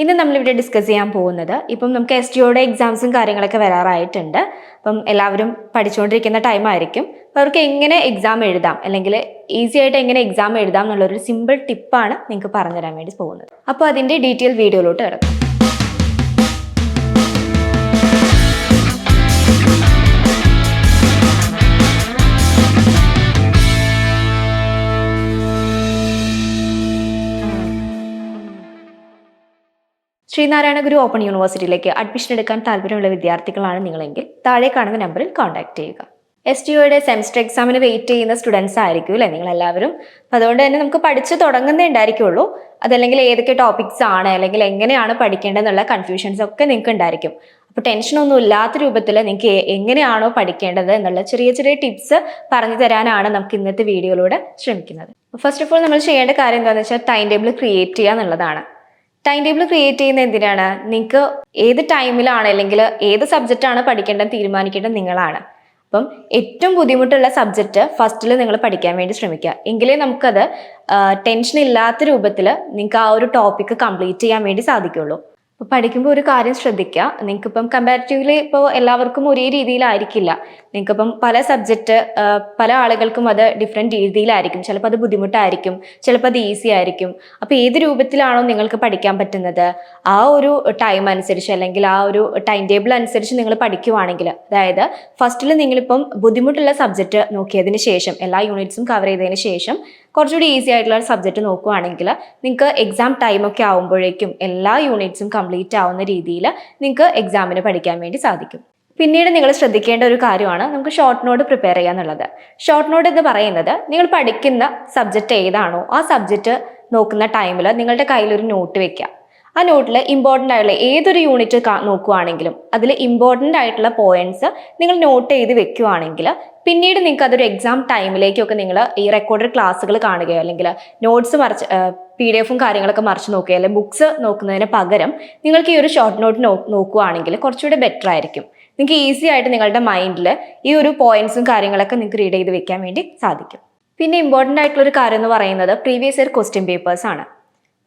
ഇന്ന് നമ്മളിവിടെ ഡിസ്കസ് ചെയ്യാൻ പോകുന്നത് ഇപ്പം നമുക്ക് എസ് ടിഒയുടെ എക്സാംസും കാര്യങ്ങളൊക്കെ വരാറായിട്ടുണ്ട്. അപ്പം എല്ലാവരും പഠിച്ചുകൊണ്ടിരിക്കുന്ന ടൈം ആയിരിക്കും. അപ്പോൾ അവർക്ക് എങ്ങനെ എക്സാം എഴുതാം? അല്ലെങ്കിൽ ഈസി ആയിട്ട് എങ്ങനെ എക്സാം എഴുതാം എന്നുള്ളൊരു സിമ്പിൾ ടിപ്പാണ് നിങ്ങൾക്ക് പറഞ്ഞുതരാൻ വേണ്ടി പോകുന്നത്. അപ്പോൾ അതിന്റെ ഡീറ്റെയിൽ വീഡിയോയിലോട്ട് കിടക്കും. ശ്രീനാരായണ ഗുരു ഓപ്പൺ യൂണിവേഴ്സിറ്റിയിലേക്ക് അഡ്മിഷൻ എടുക്കാൻ താല്പര്യമുള്ള വിദ്യാർത്ഥികളാണ് നിങ്ങളെങ്കിൽ താഴെ കാണുന്ന നമ്പറിൽ കോൺടാക്ട് ചെയ്യുക. എസ് ടി ഒയുടെ സെമിസ്റ്റർ എക്സാമിന് വെയിറ്റ് ചെയ്യുന്ന സ്റ്റുഡൻസ് ആയിരിക്കും അല്ലേ നിങ്ങൾ എല്ലാവരും അപ്പം അതുകൊണ്ട് തന്നെ നമുക്ക് പഠിച്ച് തുടങ്ങുന്നേ ഉണ്ടായിരിക്കുള്ളൂ. അതല്ലെങ്കിൽ ഏതൊക്കെ ടോപ്പിക്സ് ആണ് അല്ലെങ്കിൽ എങ്ങനെയാണ് പഠിക്കേണ്ടതെന്നുള്ള കൺഫ്യൂഷൻസ് ഒക്കെ നിങ്ങൾക്ക് ഉണ്ടായിരിക്കും. അപ്പോൾ ടെൻഷനൊന്നും ഇല്ലാത്ത രൂപത്തിൽ നിങ്ങൾക്ക് എങ്ങനെയാണോ പഠിക്കേണ്ടത് എന്നുള്ള ചെറിയ ചെറിയ ടിപ്സ് പറഞ്ഞു തരാനാണ് നമുക്ക് ഇന്നത്തെ വീഡിയോയിലൂടെ ശ്രമിക്കുന്നത്. ഫസ്റ്റ് ഓഫ് ഓൾ നമ്മൾ ചെയ്യേണ്ട കാര്യം എന്താണെന്ന് വെച്ചാൽ ടൈം ടേബിൾ ക്രിയേറ്റ് ചെയ്യുക എന്നുള്ളതാണ്. ടൈം ടേബിൾ ക്രിയേറ്റ് ചെയ്യുന്ന എന്തിനാണ്? നിങ്ങൾക്ക് ഏത് ടൈമിലാണ് അല്ലെങ്കിൽ ഏത് സബ്ജക്റ്റാണ് പഠിക്കേണ്ടത് തീരുമാനിക്കേണ്ടത് നിങ്ങളാണ്. അപ്പം ഏറ്റവും ബുദ്ധിമുട്ടുള്ള സബ്ജക്റ്റ് ഫസ്റ്റിൽ നിങ്ങൾ പഠിക്കാൻ വേണ്ടി ശ്രമിക്കുക. എങ്കിലേ നമുക്കത് ടെൻഷൻ ഇല്ലാത്ത രൂപത്തിൽ നിങ്ങൾക്ക് ആ ഒരു ടോപ്പിക്ക് കംപ്ലീറ്റ് ചെയ്യാൻ വേണ്ടി സാധിക്കുള്ളൂ. പഠിക്കുമ്പോൾ ഒരു കാര്യം ശ്രദ്ധിക്കുക നിങ്ങൾക്കിപ്പം കമ്പാരിറ്റീവ്ലി ഇപ്പോൾ എല്ലാവർക്കും ഒരേ രീതിയിലായിരിക്കില്ല. നിങ്ങൾക്കിപ്പം പല സബ്ജക്റ്റ് പല ആളുകൾക്കും അത് ഡിഫറെന്റ് രീതിയിലായിരിക്കും. ചിലപ്പോൾ അത് ബുദ്ധിമുട്ടായിരിക്കും. ചിലപ്പോൾ അത് ഈസി ആയിരിക്കും. അപ്പോൾ ഏത് രൂപത്തിലാണോ നിങ്ങൾക്ക് പഠിക്കാൻ പറ്റുന്നത്? ആ ഒരു ടൈം അനുസരിച്ച് അല്ലെങ്കിൽ ആ ഒരു ടൈം ടേബിൾ അനുസരിച്ച് നിങ്ങൾ പഠിക്കുവാണെങ്കിൽ. അതായത് ഫസ്റ്റിൽ നിങ്ങളിപ്പം ബുദ്ധിമുട്ടുള്ള സബ്ജക്റ്റ് നോക്കിയതിന് ശേഷം എല്ലാ യൂണിറ്റ്സും കവർ ചെയ്തതിന് ശേഷം കുറച്ചുകൂടി ഈസി ആയിട്ടുള്ള ഒരു സബ്ജക്റ്റ് നോക്കുവാണെങ്കിൽ നിങ്ങൾക്ക് എക്സാം ടൈമൊക്കെ ആകുമ്പോഴേക്കും എല്ലാ യൂണിറ്റ്സും കംപ്ലീറ്റ് ആവുന്ന രീതിയിൽ നിങ്ങൾക്ക് എക്സാമിന് പഠിക്കാൻ വേണ്ടി സാധിക്കും. പിന്നീട് നിങ്ങൾ ശ്രദ്ധിക്കേണ്ട ഒരു കാര്യമാണ് നമുക്ക് ഷോർട്ട് നോട്ട് പ്രിപ്പയർ ചെയ്യുക എന്നുള്ളത്. ഷോർട്ട് നോട്ട് എന്ന് പറയുന്നത് നിങ്ങൾ പഠിക്കുന്ന സബ്ജക്റ്റ് ഏതാണോ ആ സബ്ജക്റ്റ് നോക്കുന്ന ടൈമിൽ നിങ്ങളുടെ കയ്യിൽ ഒരു നോട്ട് വെക്കുക. ആ നോട്ടിൽ ഇമ്പോർട്ടന്റ് ആയിട്ടുള്ള ഏതൊരു യൂണിറ്റ് നോക്കുവാണെങ്കിലും അതിൽ ഇമ്പോർട്ടന്റ് ആയിട്ടുള്ള പോയിന്റ്സ് നിങ്ങൾ നോട്ട് ചെയ്ത് വെക്കുവാണെങ്കിൽ പിന്നീട് നിങ്ങൾക്ക് അതൊരു എക്സാം ടൈമിലേക്കൊക്കെ നിങ്ങൾ ഈ റെക്കോർഡഡ് ക്ലാസ്സുകൾ കാണുകയോ അല്ലെങ്കിൽ നോട്ട്സ് മറിച്ച് പി ഡി എഫും കാര്യങ്ങളൊക്കെ മറിച്ച് നോക്കുക അല്ലെങ്കിൽ ബുക്സ് നോക്കുന്നതിന് പകരം നിങ്ങൾക്ക് ഈ ഒരു ഷോർട്ട് നോട്ട് നോ നോക്കുവാണെങ്കിൽ കുറച്ചുകൂടി ബെറ്റർ ആയിരിക്കും. നിങ്ങൾക്ക് ഈസി ആയിട്ട് നിങ്ങളുടെ മൈൻഡിൽ ഈ ഒരു പോയിന്റ്സും കാര്യങ്ങളൊക്കെ നിങ്ങൾക്ക് റീഡ് ചെയ്ത് വെക്കാൻ വേണ്ടി സാധിക്കും. പിന്നെ ഇമ്പോർട്ടന്റ് ആയിട്ടുള്ള ഒരു കാര്യം എന്ന് പറയുന്നത് പ്രീവിയസ് ഇയർ ക്വസ്റ്റ്യൻ പേപ്പേഴ്സ് ആണ്.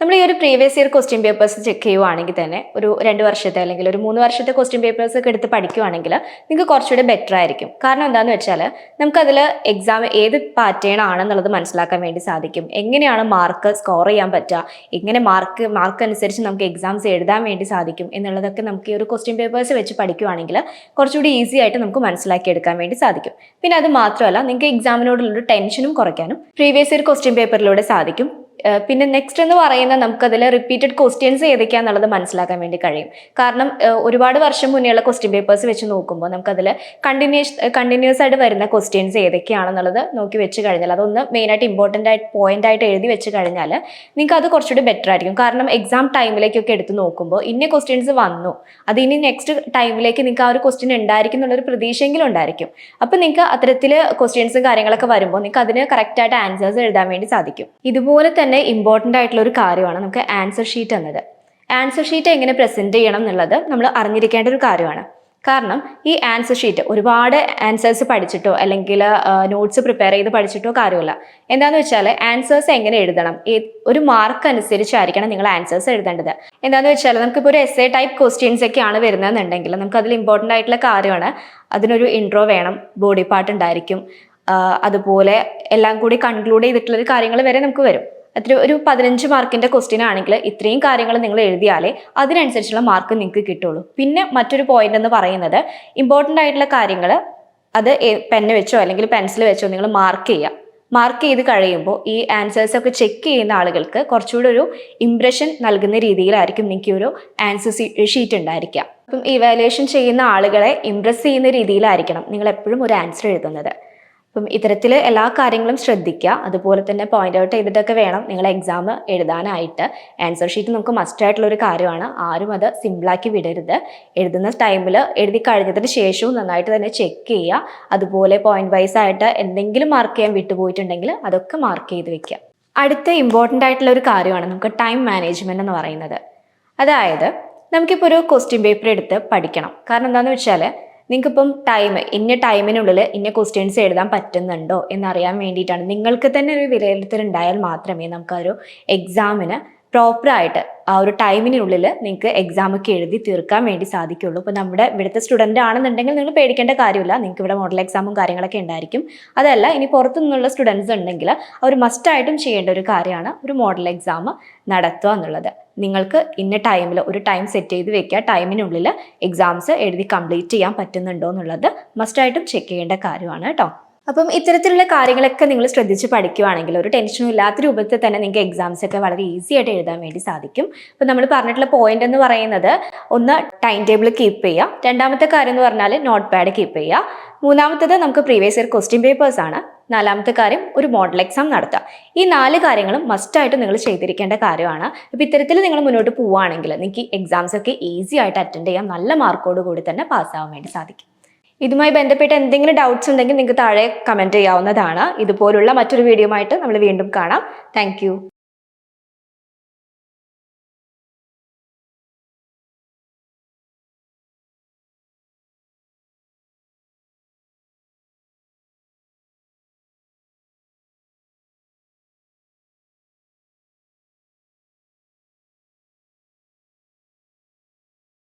നമ്മൾ ഈ ഒരു previous year question papers check ചെയ്യുവാണെങ്കിൽ തന്നെ ഒരു രണ്ട് വർഷത്തെ അല്ലെങ്കിൽ ഒരു മൂന്ന് വർഷത്തെ ക്വസ്റ്റ്യൻ പേപ്പേഴ്സ് ഒക്കെ എടുത്ത് പഠിക്കുവാണെങ്കിൽ നിങ്ങൾക്ക് കുറച്ചുകൂടി ബെറ്റർ ആയിരിക്കും. കാരണം എന്താണെന്ന് വെച്ചാൽ നമുക്കതിൽ എക്സാം ഏത് പാറ്റേൺ ആണെന്നുള്ളത് മനസ്സിലാക്കാൻ വേണ്ടി സാധിക്കും. എങ്ങനെയാണ് മാർക്ക് സ്കോർ ചെയ്യാൻ പറ്റുക എങ്ങനെ മാർക്ക് മാർക്ക് അനുസരിച്ച് നമുക്ക് എക്സാംസ് എഴുതാൻ വേണ്ടി സാധിക്കും എന്നുള്ളതൊക്കെ നമുക്ക് ഈ ഒരു ക്വസ്റ്റ്യൻ പേപ്പേഴ്സ് വെച്ച് പഠിക്കുവാണെങ്കിൽ കുറച്ചുകൂടി ഈസി ആയിട്ട് നമുക്ക് മനസ്സിലാക്കി എടുക്കാൻ വേണ്ടി സാധിക്കും. പിന്നെ അത് മാത്രമല്ല നിങ്ങൾക്ക് എക്സാമിനോടുള്ളൊരു ടെൻഷനും കുറയ്ക്കാനും പ്രീവിയസ് ഇയർ ക്വസ്റ്റ്യൻ പേപ്പറിലൂടെ സാധിക്കും. പിന്നെ നെക്സ്റ്റ് എന്ന് പറയുന്നത് നമുക്കതിൽ റിപ്പീറ്റഡ് ക്വസ്റ്റ്യൻസ് ഏതൊക്കെയാണെന്നുള്ളത് മനസ്സിലാക്കാൻ വേണ്ടി കഴിയും. കാരണം ഒരുപാട് വർഷം മുന്നേയുള്ള ക്വസ്റ്റ്യൻ പേപ്പേഴ്സ് വെച്ച് നോക്കുമ്പോൾ നമുക്കതിൽ കണ്ടിന്യൂസ് കണ്ടിന്യൂസ് ആയിട്ട് വരുന്ന ക്വസ്റ്റ്യൻസ് ഏതൊക്കെയാണെന്നുള്ളത് നോക്കി വെച്ച് കഴിഞ്ഞാൽ അതൊന്ന് മെയിനായിട്ട് ഇമ്പോർട്ടന്റ് ആയിട്ട് പോയിന്റ് ആയിട്ട് എഴുതി വെച്ച് കഴിഞ്ഞാൽ നിങ്ങൾക്ക് അത് കുറച്ചുകൂടി ബെറ്റർ ആയിരിക്കും. കാരണം എക്സാം ടൈമിലേക്കൊക്കെ എടുത്ത് നോക്കുമ്പോൾ ഇന്ന ക്വസ്റ്റ്യൻസ് വന്നു അത് ഇനി നെക്സ്റ്റ് ടൈമിലേക്ക് നിങ്ങൾക്ക് ആ ഒരു ക്വസ്റ്റ്യൻ ഉണ്ടായിരിക്കും എന്നുള്ളൊരു പ്രതീക്ഷയെങ്കിലും ഉണ്ടായിരിക്കും. അപ്പോൾ നിങ്ങൾക്ക് അത്തരത്തിൽ ക്വസ്റ്റ്യൻസും കാര്യങ്ങളൊക്കെ വരുമ്പോൾ നിങ്ങൾക്ക് അതിന് കറക്റ്റായിട്ട് ആൻസേഴ്സ് എഴുതാൻ വേണ്ടി സാധിക്കും. ഇതുപോലെ തന്നെ ഇമ്പോർട്ടന്റ് ആയിട്ടുള്ള ഒരു കാര്യമാണ് നമുക്ക് ആൻസർ ഷീറ്റ് എന്നത്. ആൻസർ ഷീറ്റ് എങ്ങനെ പ്രസന്റ് ചെയ്യണം എന്നുള്ളത് നമ്മൾ അറിഞ്ഞിരിക്കേണ്ട ഒരു കാര്യമാണ്. കാരണം ഈ ആൻസർ ഷീറ്റ് ഒരുപാട് ആൻസേഴ്സ് പഠിച്ചിട്ടോ അല്ലെങ്കിൽ നോട്ട്സ് പ്രിപ്പയർ ചെയ്ത് പഠിച്ചിട്ടോ കാര്യമില്ല. എന്താണെന്ന് വെച്ചാൽ ആൻസേഴ്സ് എങ്ങനെ എഴുതണം? ഒരു മാർക്ക് അനുസരിച്ചായിരിക്കണം നിങ്ങൾ ആൻസേഴ്സ് എഴുതേണ്ടത്. എന്താണെന്ന് വെച്ചാൽ നമുക്കിപ്പോൾ ഒരു എസ് എ ടൈപ്പ് ക്വസ്റ്റ്യൻസ് ഒക്കെയാണ് വരുന്നതെന്നുണ്ടെങ്കിൽ നമുക്ക് അതിൽ ഇമ്പോർട്ടന്റ് ആയിട്ടുള്ള കാര്യമാണ്. അതിനൊരു ഇൻട്രോ വേണം ബോഡി പാർട്ട് ഉണ്ടായിരിക്കും. അതുപോലെ എല്ലാം കൂടി കൺക്ലൂഡ് ചെയ്തിട്ടുള്ള കാര്യങ്ങൾ വരെ നമുക്ക് വരും. അത്ര ഒരു പതിനഞ്ച് മാർക്കിന്റെ ക്വസ്റ്റ്യൻ ആണെങ്കിൽ ഇത്രയും കാര്യങ്ങൾ നിങ്ങൾ എഴുതിയാലേ അതിനനുസരിച്ചുള്ള മാർക്ക് നിങ്ങൾക്ക് കിട്ടുള്ളൂ. പിന്നെ മറ്റൊരു പോയിന്റ് എന്ന് പറയുന്നത് ഇമ്പോർട്ടന്റ് ആയിട്ടുള്ള കാര്യങ്ങൾ അത് പെന്ന് വെച്ചോ അല്ലെങ്കിൽ പെൻസിൽ വെച്ചോ നിങ്ങൾ മാർക്ക് ചെയ്യുക. മാർക്ക് ചെയ്ത് കഴിയുമ്പോൾ ഈ ആൻസേഴ്സ് ഒക്കെ ചെക്ക് ചെയ്യുന്ന ആളുകൾക്ക് കുറച്ചുകൂടി ഒരു ഇംപ്രഷൻ നൽകുന്ന രീതിയിലായിരിക്കും നിങ്ങൾക്ക് ഒരു ആൻസർ ഷീറ്റ് ഉണ്ടായിരിക്കുക. അപ്പം ഇവാലുവേഷൻ ചെയ്യുന്ന ആളുകളെ ഇംപ്രസ് ചെയ്യുന്ന രീതിയിലായിരിക്കണം നിങ്ങൾ എപ്പോഴും ഒരു ആൻസർ എഴുതുന്നത്. അപ്പം ഇത്തരത്തിൽ എല്ലാ കാര്യങ്ങളും ശ്രദ്ധിക്കുക അതുപോലെ തന്നെ പോയിന്റ് ഔട്ട് ചെയ്തിട്ടൊക്കെ വേണം നിങ്ങൾ എക്സാം എഴുതാനായിട്ട്. ആൻസർ ഷീറ്റ് നമുക്ക് മസ്റ്റ് ആയിട്ടുള്ള ഒരു കാര്യമാണ്. ആരും അത് സിമ്പിളാക്കി വിടരുത്. എഴുതുന്ന ടൈമിൽ എഴുതി കഴിഞ്ഞതിന് ശേഷവും നന്നായിട്ട് തന്നെ ചെക്ക് ചെയ്യുക. അതുപോലെ പോയിന്റ് വൈസ് ആയിട്ട് എന്തെങ്കിലും മാർക്ക് ചെയ്യാൻ വിട്ടുപോയിട്ടുണ്ടെങ്കിൽ അതൊക്കെ മാർക്ക് ചെയ്ത് വെക്കുക അടുത്ത ഇമ്പോർട്ടന്റ് ആയിട്ടുള്ള ഒരു കാര്യമാണ് നമുക്ക് ടൈം മാനേജ്മെന്റ് എന്ന് പറയുന്നത്. അതായത് നമുക്കിപ്പോൾ ഒരു ക്വസ്റ്റ്യൻ പേപ്പർ എടുത്ത് പഠിക്കണം. കാരണം എന്താണെന്ന് വെച്ചാൽ നിങ്ങൾക്കിപ്പം ടൈം ഇന്ന ടൈമിനുള്ളിൽ ഇന്ന ക്വസ്റ്റ്യൻസ് എഴുതാൻ പറ്റുന്നുണ്ടോ എന്നറിയാൻ വേണ്ടിയിട്ടാണ്. നിങ്ങൾക്ക് തന്നെ ഒരു വിലയിരുത്തൽ ഉണ്ടായാൽ മാത്രമേ നമുക്ക് ആ ഒരു എക്സാമിന് പ്രോപ്പറായിട്ട് ആ ഒരു ടൈമിനുള്ളിൽ നിങ്ങൾക്ക് എക്സാമൊക്കെ എഴുതി തീർക്കാൻ വേണ്ടി സാധിക്കുള്ളൂ. ഇപ്പോൾ നമ്മുടെ ഇവിടുത്തെ സ്റ്റുഡന്റ് ആണെന്നുണ്ടെങ്കിൽ നിങ്ങൾ പേടിക്കേണ്ട കാര്യമില്ല. നിങ്ങൾക്ക് ഇവിടെ മോഡൽ എക്സാമും കാര്യങ്ങളൊക്കെ ഉണ്ടായിരിക്കും. അതല്ല ഇനി പുറത്തു നിന്നുള്ള സ്റ്റുഡൻസ് ഉണ്ടെങ്കിൽ അവർ മസ്റ്റായിട്ടും ചെയ്യേണ്ട ഒരു കാര്യമാണ് ഒരു മോഡൽ എക്സാം നടത്തുക എന്നുള്ളത്. നിങ്ങൾക്ക് ഇന്ന ടൈമിൽ ഒരു ടൈം സെറ്റ് ചെയ്ത് വെക്കുക. ടൈമിനുള്ളിൽ എക്സാംസ് എഴുതി കംപ്ലീറ്റ് ചെയ്യാൻ പറ്റുന്നുണ്ടോ എന്നുള്ളത് മസ്റ്റായിട്ടും ചെക്ക് ചെയ്യേണ്ട കാര്യമാണ് കേട്ടോ. അപ്പം ഇത്തരത്തിലുള്ള കാര്യങ്ങളൊക്കെ നിങ്ങൾ ശ്രദ്ധിച്ച് പഠിക്കുവാണെങ്കിൽ ഒരു ടെൻഷനും ഇല്ലാത്ത രൂപത്തിൽ തന്നെ നിങ്ങൾക്ക് എക്സാംസ് ഒക്കെ വളരെ ഈസി ആയിട്ട് എഴുതാൻ വേണ്ടി സാധിക്കും. അപ്പം നമ്മൾ പറഞ്ഞിട്ടുള്ള പോയിന്റ് എന്ന് പറയുന്നത് ഒന്ന് ടൈം ടേബിൾ കീപ്പ് ചെയ്യുക. രണ്ടാമത്തെ കാര്യം എന്ന് പറഞ്ഞാൽ നോട്ട് പാഡ് കീപ്പ് ചെയ്യുക. മൂന്നാമത്തത് നമുക്ക് പ്രീവിയസ് ഇയർ ക്വസ്റ്റ്യൻ പേപ്പേഴ്സ് ആണ്. നാലാമത്തെ കാര്യം ഒരു മോഡൽ എക്സാം നടത്തുക. ഈ നാല് കാര്യങ്ങളും മസ്റ്റായിട്ട് നിങ്ങൾ ചെയ്തിരിക്കേണ്ട കാര്യമാണ്. അപ്പോൾ ഇത്തരത്തിൽ നിങ്ങൾ മുന്നോട്ട് പോവുകയാണെങ്കിൽ നിങ്ങൾക്ക് എക്സാംസ് ഒക്കെ ഈസി ആയിട്ട് അറ്റൻഡ് ചെയ്യാം. നല്ല മാർക്കോട് കൂടി തന്നെ പാസ്സാവാൻ വേണ്ടി സാധിക്കും. ഇതുമായി ബന്ധപ്പെട്ട് എന്തെങ്കിലും ഡൗട്ട്സ് ഉണ്ടെങ്കിൽ നിങ്ങൾക്ക് താഴെ കമന്റ് ചെയ്യാവുന്നതാണ്. ഇതുപോലുള്ള മറ്റൊരു വീഡിയോ ആയിട്ട് നമ്മൾ വീണ്ടും കാണാം. താങ്ക്